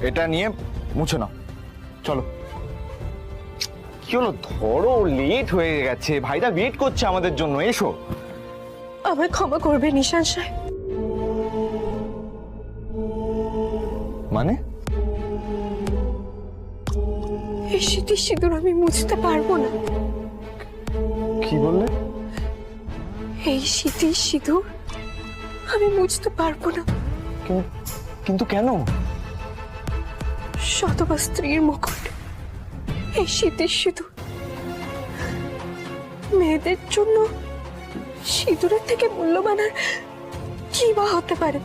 এটা নিয়ে মুছে নাও। চলো। কি হলো? ধরো লেট হয়ে গেছে। ভাইদা ওয়েট করছে আমাদের জন্য এসো। আমায় ক্ষমা করবে নিশান সাহেব। মানে? এই শীতের সিঁদুর আমি মুছতে পারব না। কি বললে? এই শীতের সিঁদুর আমি মুছতে পারব না। কিন্তু কেন? শতবা স্ত্রীর মুকুট। এই শীতের সিঁদুর। মেয়েদের জন্য সিঁদুরের থেকে মূল্যবান আর কি বা হতে পারে।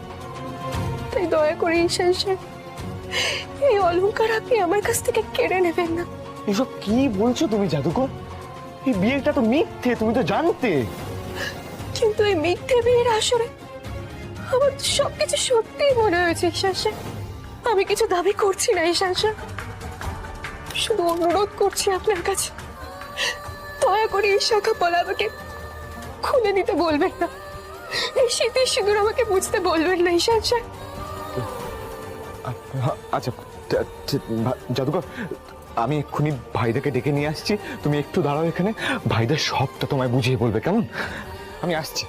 তাই দয়া করে ঈশান সাহেব এই অলংকার আপনি আমার কাছ থেকে কেড়ে নেবেন না। এসব কি বলছো তুমি জাদুকর? এই বিয়েটা তো মিথ্যে তুমি তো জানতে। কিন্তু এই মিথ্যে বিয়ের আসরে আমার সবকিছু সত্যিই মনে হয়েছে ঈশান সাহেব আমি কিছু দাবি করছি না, ঈশান সাহেব শুধু অনুরোধ করছি আপনার কাছে। দয়া করে এই শাখা পলা আমাকে খুলে নিতে বলবেন না। এই শীতের সিঁদুর আমাকে বুঝতে বলবেন না, ঈশান সাহেব আচ্ছা জাদুকর, আমি এক্ষুনি ভাইদাকে ডেকে নিয়ে আসছি। তুমি একটু দাঁড়াও এখানে। ভাইদা সবটা তোমায় বুঝিয়ে বলবে, কেমন? আমি আসছি।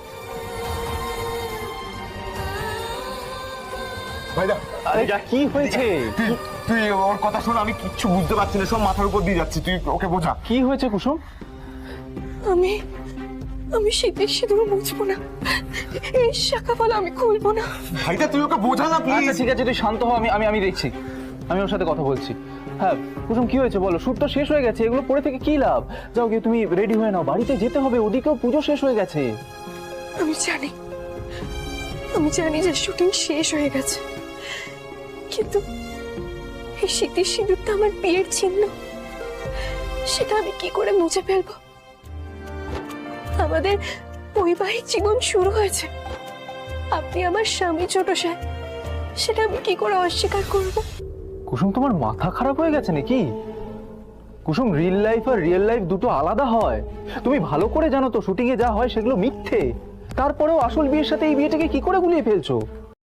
আরে কি হয়েছে? তুই তুই ওর কথা শোন আমি কিচ্ছু বুঝতে পারছি না সব মাথার উপর দিয়ে যাচ্ছে তুই ওকে বোঝা। কি হয়েছে কুসুম? আমি আমি শীতের সিঁদুর মুছবো না। এই শাখা পলা আমি খুলবো না। ভাইদা তুই ওকে বোঝা না আচ্ছা প্লিজ ঠিক আছে তুই শান্ত হ আমি আমি আমি দেখছি। আমি ওর সাথে কথা বলছি। হ্যাঁ কুসুম কি হয়েছে বলো? শুট তো শেষ হয়ে গেছে এগুলো পরে থেকে কি লাভ? যাও গিয়ে তুমি রেডি হয়ে নাও বাড়িতে যেতে হবে ওদিকেও পুজো শেষ হয়ে গেছে। আমি জানি আমি জানি যে শুটিং শেষ হয়ে গেছে। এই আমার বিয়ের চিহ্ন। সেটা আমি কি করে মুছে আমাদের বৈবাহিক জীবন শুরু হয়েছে। আপনি আমার স্বামী ছোট সাহেব। সেটা আমি কি করে অস্বীকার করব? কুসুম, তোমার মাথা খারাপ হয়ে গেছে নাকি? কুসুম রিয়েল লাইফ আর রিয়েল লাইফ দুটো আলাদা হয়। তুমি ভালো করে জানো তো শুটিং এ যা হয় সেগুলো মিথ্যে। তারপরেও আসল বিয়ের সাথে এই বিয়েটাকে কি করে গুলিয়ে ফেলছো?